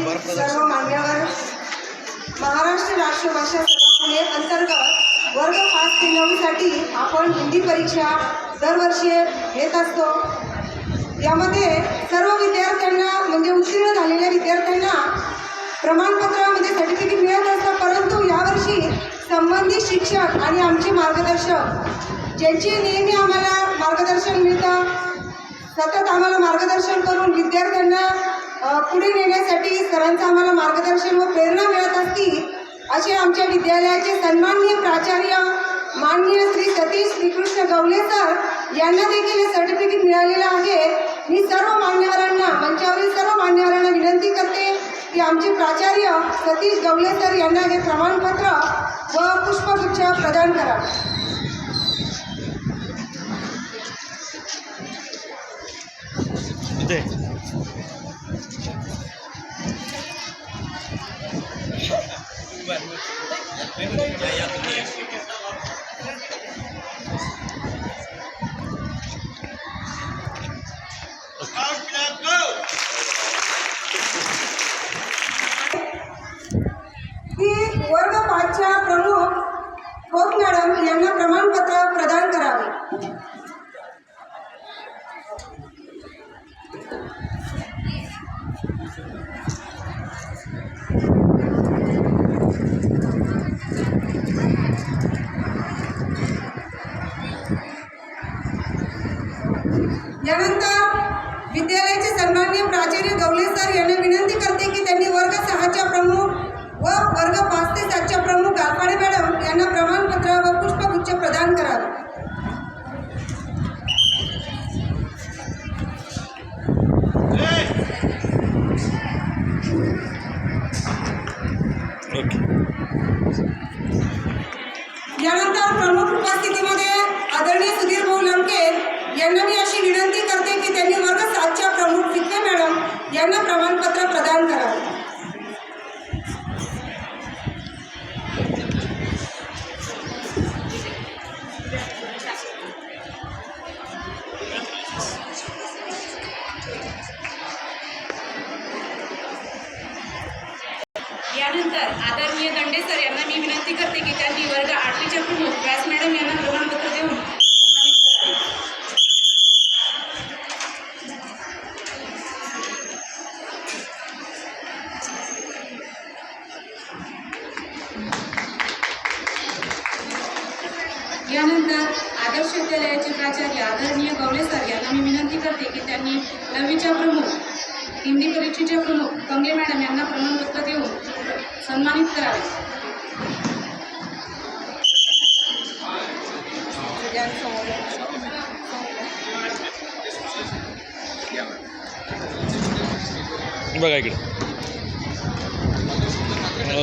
सर्व मान्यवर महाराष्ट्र राष्ट्रभाषा सभा अंतर्गत वर्ग पाच ते नऊसाठी आपण हिंदी परीक्षा दरवर्षी घेत असतो. यामध्ये सर्व विद्यार्थ्यांना म्हणजे उत्तीर्ण झालेल्या विद्यार्थ्यांना प्रमाणपत्रामध्ये सर्टिफिकेट मिळत असतं. परंतु यावर्षी संबंधित शिक्षक आणि आमचे मार्गदर्शक ज्यांचे नेहमी आम्हाला मार्गदर्शन मिळतं सतत आम्हाला मार्गदर्शन करून विद्यार्थ्यांना पुढे नेण्यासाठी सरांचं आम्हाला मार्गदर्शन व प्रेरणा मिळत असती असे आमच्या विद्यालयाचे सन्माननीय प्राचार्य माननीय श्री सतीश श्रीकृष्ण गवले सर यांना देखील हे सर्टिफिकेट मिळालेलं आहे. मी सर्व मान्यवरांना मंचावरील सर्व मान्यवरांना विनंती करते की आमचे प्राचार्य सतीश गवले सर यांना हे प्रमाणपत्र व पुष्पगुच्छ प्रदान करा. इथे. वर्ग पाचच्या प्रमुख खोत मॅडम प्रमाणपत्र यानंतर विद्यालयाचे सन्मान्य प्राचार्य गवले सर यांना विनंती करते की त्यांनी वर्ग सहाच्या प्रमुख व वर्ग पाच ते सातच्या प्रमुख गालपाडे मॅडम यांना प्रमाणपत्र व पुष्पगुच्छ प्रदान करावे ओके यानंतर प्रमुख उपस्थितीमध्ये आदरणीय सुधीर भाऊ लंके यांना मी अशी विनंती करते की त्यांनी वर्ग सातच्या प्रमुख विखे मॅडम यांना प्रमाणपत्र करते की त्यांनी नववीच्या प्रमुख हिंदी परीक्षेच्या प्रमुख कंगले मॅडम यांना प्रमाणपत्र देऊन सन्मानित करावे. बघा इकडे. हो,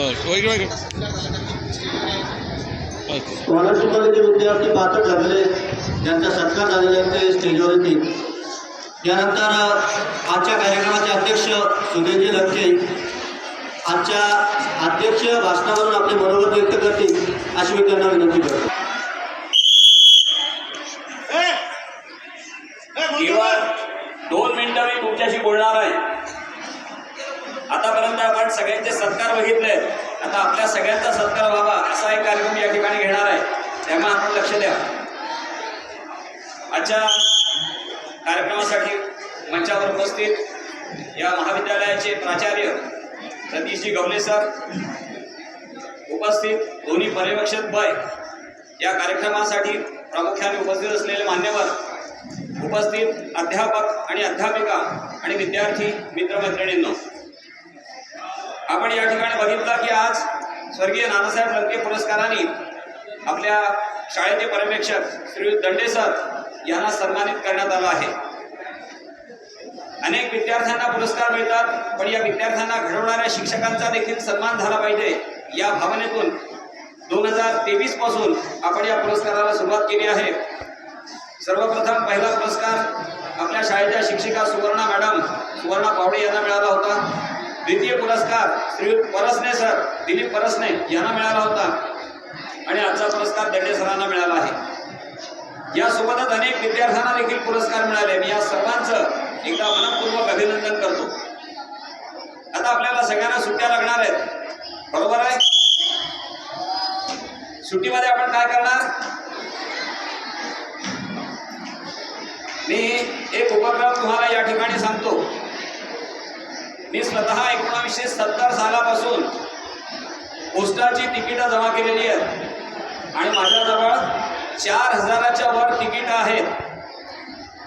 ओके स्कॉलरशिपमध्ये जे विद्यार्थी पात्र ठरले त्यांचा सत्कार झालेला ते स्टेजवर येतील त्यानंतर आजच्या कार्यक्रमाचे अध्यक्ष सुधीरजी लटके आजच्या अध्यक्ष भाषणावरून आपले मनोगत व्यक्त करतील अशी मी त्यांना विनंती करतो. दोन मिनिटं मी तुमच्याशी बोलणार आहे. आतापर्यंत आपण सगळ्यांचे सत्कार बघितले. आता आपल्या सगळ्यांचा सत्कार व्हावा असा एक कार्यक्रम या ठिकाणी घेणार आहे. त्यामुळे आपण लक्ष द्या. आजच्या कार्यक्रमासाठी मंचावर उपस्थित या महाविद्यालयाचे प्राचार्य सतीशजी गवले सर उपस्थित दोन्ही पर्यवेक्षक बय या कार्यक्रमासाठी प्रामुख्याने उपस्थित असलेले मान्यवर उपस्थित अध्यापक आणि अध्यापिका आणि विद्यार्थी मित्रमैत्रिणींनो. आपण या ठिकाणी बघितलं की आज स्वर्गीय नानासाहेब लंके पुरस्काराने आपल्या शाळेचे पर्यवेक्षक श्री दंडे सर यांना सन्मानित करण्यात आलं आहे. अनेक विद्यार्थ्यांना पुरस्कार मिळतात पण या विद्यार्थ्यांना घडवणाऱ्या शिक्षकांचा देखील सन्मान झाला पाहिजे. या भावनेतून दोन हजार तेवीसपासून आपण या पुरस्काराला सुरुवात केली आहे. सर्वप्रथम पहिला पुरस्कार आपल्या शाळेच्या शिक्षिका सुवर्णा मॅडम सुवर्णा पावडे यांना मिळाला होता. द्वितीय पुरस्कार श्री परसने सर दिलीप परसने यांना मिळाला होता. आणि आजचा पुरस्कार दंडे सरांना मिळाला आहे. यासोबतच अनेक विद्यार्थ्यांना देखील पुरस्कार मिळाले. मी या सर्वांचं एकदा मनपूर्वक अभिनंदन करतो. आता आपल्याला सगळ्यांना सुट्ट्या लागणार आहेत. बरोबर आहे? सुट्टीमध्ये आपण काय करणार? मी एक उपक्रम तुम्हाला या ठिकाणी सांगतो. मी स्वतः एकोणावीसशे सत्तर सालापासून पोस्टाची तिकीटं जमा केलेली आहेत. आणि माझ्याजवळ चार हजाराच्या वर तिकीटं आहेत.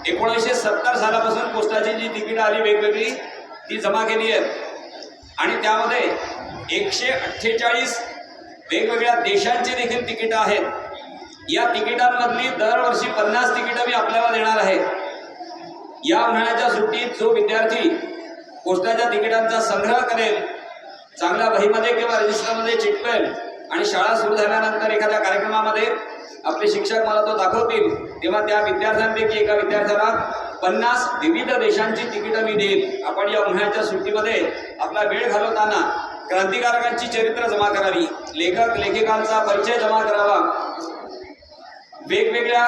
एकोणीसशे सत्तर सालापासून पोस्टाची जी तिकीटं आली वेगवेगळी ती जमा केली आहेत. आणि त्यामध्ये एकशे अठ्ठेचाळीस वेगवेगळ्या देशांची देखील तिकीटं आहेत. या तिकिटांमधली दरवर्षी पन्नास तिकीटं मी आपल्याला देणार आहे. या उन्हाळ्याच्या सुट्टीत जो विद्यार्थी पोस्टाच्या तिकिटांचा संग्रह करेल चांगल्या वहीमध्ये किंवा रजिस्टरमध्ये चिटकेल आणि शाळा सुरू झाल्यानंतर एखाद्या कार्यक्रमामध्ये आपले शिक्षक मला तो दाखवतील तेव्हा त्या विद्यार्थ्यांपैकी एका विद्यार्थ्याला पन्नास विविध देशांची तिकीटं मी देईन. आपण या उन्हाळ्याच्या सुट्टीमध्ये आपला वेळ घालवताना क्रांतिकारकांची चरित्र जमा करावी लेखक लेखिकांचा परिचय जमा करावा. वेगवेगळ्या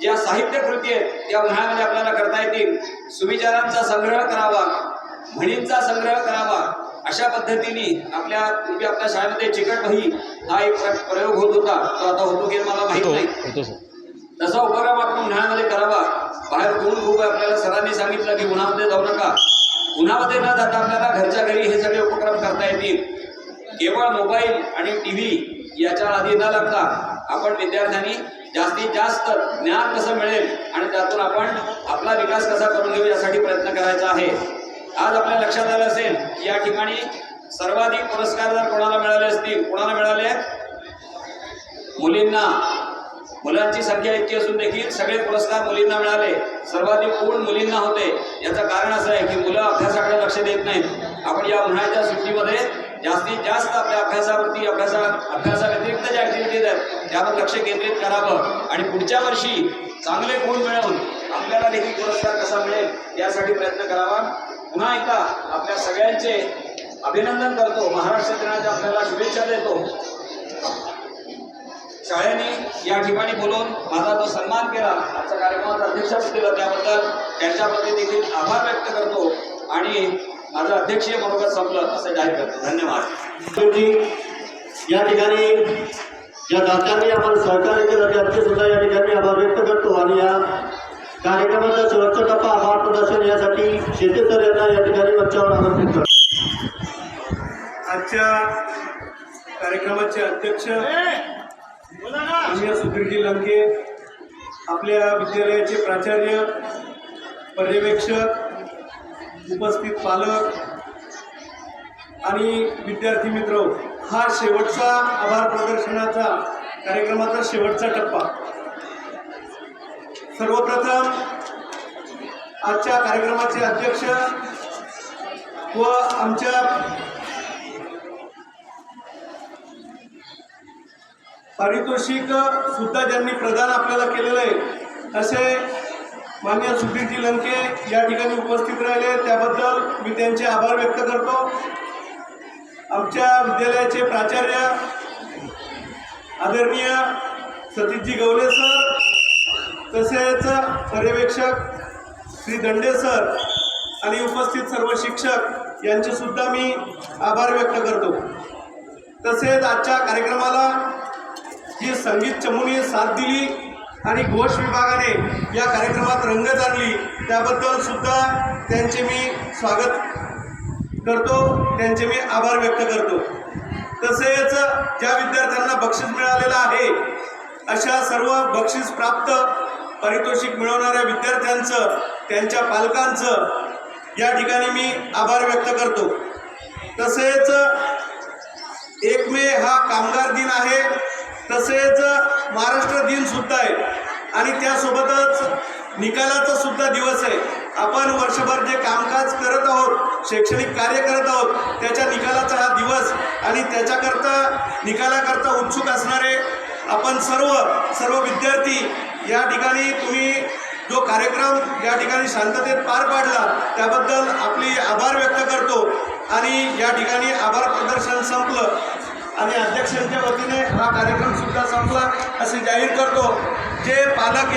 ज्या साहित्य कृती आहेत त्या उन्हाळ्यामध्ये आपल्याला करता येतील. सुविचारांचा संग्रह करावा म्हणींचा संग्रह करावा. अशा पद्धतीने आपल्या पूर्वी आपल्या शाळेमध्ये चिकट वही हा एक प्र- प्रयोग होत होता. तो आता होतो की मला माहीत नाही. तसा उपक्रम आपण उन्हाळ्यामध्ये करावा. बाहेर ऊन खूप आहे. आपल्याला सरांनी सांगितलं की उन्हामध्ये जाऊ नका. उन्हामध्ये न जाता आपल्याला घरच्या घरी हे सगळे उपक्रम करता येतील. केवळ मोबाईल आणि टी व्ही याच्या आधी न लागता आपण विद्यार्थ्यांनी जास्तीत जास्त ज्ञान कसं मिळेल आणि त्यातून आपण आपला विकास कसा करून घेऊ यासाठी प्रयत्न करायचा आहे. आज आपल्या लक्षात आलं असेल की या ठिकाणी सर्वाधिक पुरस्कार जर कोणाला मिळाले असतील कोणाला मिळाले आहेत? मुलींना. मुलांची संख्या इतकी असून देखील सगळे पुरस्कार मुलींना मिळाले. सर्वाधिक गुण मुलींना होते? याचं कारण असं आहे की मुलं अभ्यासाकडे लक्ष देत नाहीत. आपण या उन्हाळ्याच्या सुट्टीमध्ये जास्तीत जास्त आपल्या अभ्यासावरती अभ्यासा अभ्यासाव्यतिरिक्त ज्या ॲक्टिव्हिटीज आहेत त्यावर लक्ष केंद्रित करावं. आणि पुढच्या वर्षी चांगले गुण मिळवून आपल्याला देखील पुरस्कार कसा मिळेल यासाठी प्रयत्न करावा. पुन्हा एकदा आपल्या सगळ्यांचे अभिनंदन करतो. महाराष्ट्र दिनाच्या आपल्याला शुभेच्छा देतो. शाळेने या ठिकाणी बोलून माझा जो सन्मान केला आजच्या कार्यक्रमाचा अध्यक्ष केलं त्याबद्दल त्यांच्याप्रती देखील आभार व्यक्त करतो आणि माझं अध्यक्षीय मनोगत संपलं असं जाहीर करतो. धन्यवाद. या ठिकाणी या दात्यांनी आपण सहकार्य केलं त्यांचे सुद्धा या ठिकाणी आभार व्यक्त करतो आणि या कार्यक्रमाचा शेवटचा शेते सर यांना या ठिकाणी मंचावर आमंत्रित करतो. आजच्या कार्यक्रमाचे अध्यक्ष आम्ही सुधीरजी लंके आपल्या विद्यालयाचे प्राचार्य पर्यवेक्षक उपस्थित पालक आणि विद्यार्थी मित्र हा शेवटचा आभार प्रदर्शनाचा कार्यक्रमाचा शेवटचा टप्पा. सर्वप्रथम आजच्या कार्यक्रमाचे अध्यक्ष व आमच्या पारितोषिक सुद्धा ज्यांनी प्रदान आपल्याला केलेलं आहे असे मान्य सुधीरजी लंके या ठिकाणी उपस्थित राहिले. त्याबद्दल मी त्यांचे आभार व्यक्त करतो. आमच्या विद्यालयाचे प्राचार्य आदरणीय सतीशजी गवले सर तसेच पर्यवेक्षक श्री दंडे सर आणि उपस्थित सर्व शिक्षक यांचे सुद्धा मी आभार व्यक्त करतो. तसेच आजच्या कार्यक्रमाला जी संगीत चमूने साथ दिली आणि घोष विभागाने या कार्यक्रमात रंगत आणली त्याबद्दल सुद्धा त्यांचे मी स्वागत करतो त्यांचे मी आभार व्यक्त करतो. तसेच ज्या विद्यार्थ्यांना बक्षीस मिळालेलं आहे अशा सर्व बक्षीस प्राप्त पारितोषिक मिळवणाऱ्या विद्यार्थ्यांचं त्यांच्या पालकांचं या ठिकाणी मी आभार व्यक्त करतो. तसेच एक मे हा कामगार दिन आहे. तसेच महाराष्ट्र दिन सुद्धा आहे. आणि त्यासोबतच निकालाचा सुद्धा दिवस आहे. आपण वर्षभर जे कामकाज करत आहोत शैक्षणिक कार्य करत आहोत त्याच्या निकालाचा हा दिवस आणि त्याच्याकरता निकालाकरता उत्सुक असणारे आपण सर्व सर्व विद्यार्थी या ठिकाणी तुम्ही जो कार्यक्रम या ठिकाणी शांततेत पार पाडला त्याबद्दल आपली आभार व्यक्त करतो. आणि या ठिकाणी आभार प्रदर्शन संपलं. आणि अध्यक्षांच्या वतीने हा कार्यक्रम सुद्धा संपला असे जाहीर करतो. जे पालक